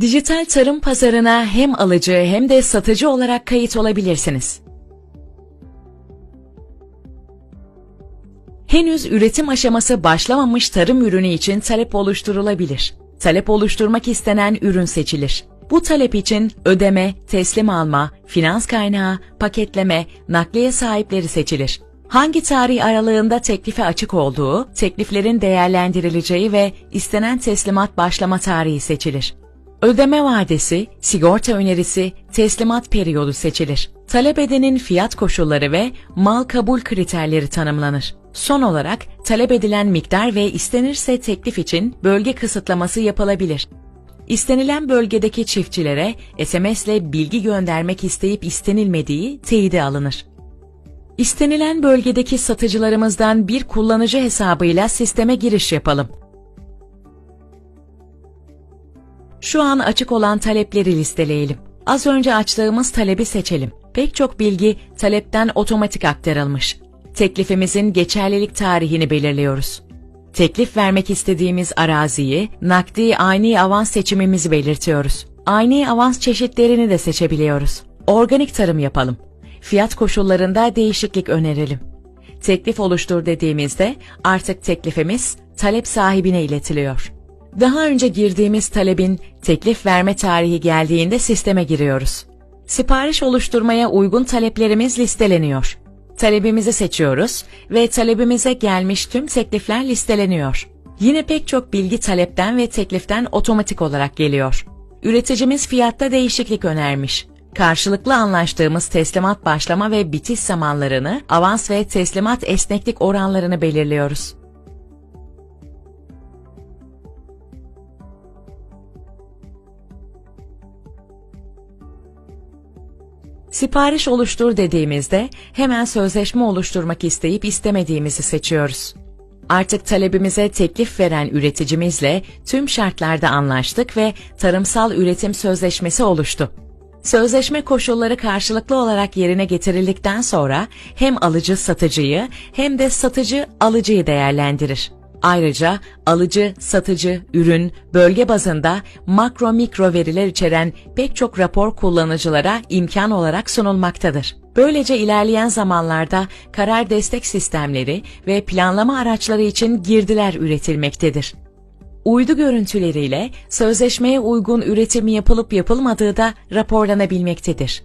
Dijital tarım pazarına hem alıcı hem de satıcı olarak kayıt olabilirsiniz. Henüz üretim aşaması başlamamış tarım ürünü için talep oluşturulabilir. Talep oluşturmak istenen ürün seçilir. Bu talep için ödeme, teslim alma, finans kaynağı, paketleme, nakliye sahipleri seçilir. Hangi tarih aralığında teklife açık olduğu, tekliflerin değerlendirileceği ve istenen teslimat başlama tarihi seçilir. Ödeme vadesi, sigorta önerisi, teslimat periyodu seçilir. Talep edenin fiyat koşulları ve mal kabul kriterleri tanımlanır. Son olarak talep edilen miktar ve istenirse teklif için bölge kısıtlaması yapılabilir. İstenilen bölgedeki çiftçilere SMS ile bilgi göndermek isteyip istenilmediği teyide alınır. İstenilen bölgedeki satıcılarımızdan bir kullanıcı hesabıyla sisteme giriş yapalım. Şu an açık olan talepleri listeleyelim. Az önce açtığımız talebi seçelim. Pek çok bilgi talepten otomatik aktarılmış. Teklifimizin geçerlilik tarihini belirliyoruz. Teklif vermek istediğimiz araziyi, nakdi ani avans seçimimizi belirtiyoruz. Ani avans çeşitlerini de seçebiliyoruz. Organik tarım yapalım. Fiyat koşullarında değişiklik önerelim. Teklif oluştur dediğimizde artık teklifimiz talep sahibine iletiliyor. Daha önce girdiğimiz talebin teklif verme tarihi geldiğinde sisteme giriyoruz. Sipariş oluşturmaya uygun taleplerimiz listeleniyor. Talebimizi seçiyoruz ve talebimize gelmiş tüm teklifler listeleniyor. Yine pek çok bilgi talepten ve tekliften otomatik olarak geliyor. Üreticimiz fiyatta değişiklik önermiş. Karşılıklı anlaştığımız teslimat başlama ve bitiş zamanlarını, avans ve teslimat esneklik oranlarını belirliyoruz. Sipariş oluştur dediğimizde hemen sözleşme oluşturmak isteyip istemediğimizi seçiyoruz. Artık talebimize teklif veren üreticimizle tüm şartlarda anlaştık ve tarımsal üretim sözleşmesi oluştu. Sözleşme koşulları karşılıklı olarak yerine getirildikten sonra hem alıcı satıcıyı hem de satıcı alıcıyı değerlendirir. Ayrıca alıcı, satıcı, ürün, bölge bazında makro mikro veriler içeren pek çok rapor kullanıcılara imkan olarak sunulmaktadır. Böylece ilerleyen zamanlarda karar destek sistemleri ve planlama araçları için girdiler üretilmektedir. Uydu görüntüleriyle sözleşmeye uygun üretim yapılıp yapılmadığı da raporlanabilmektedir.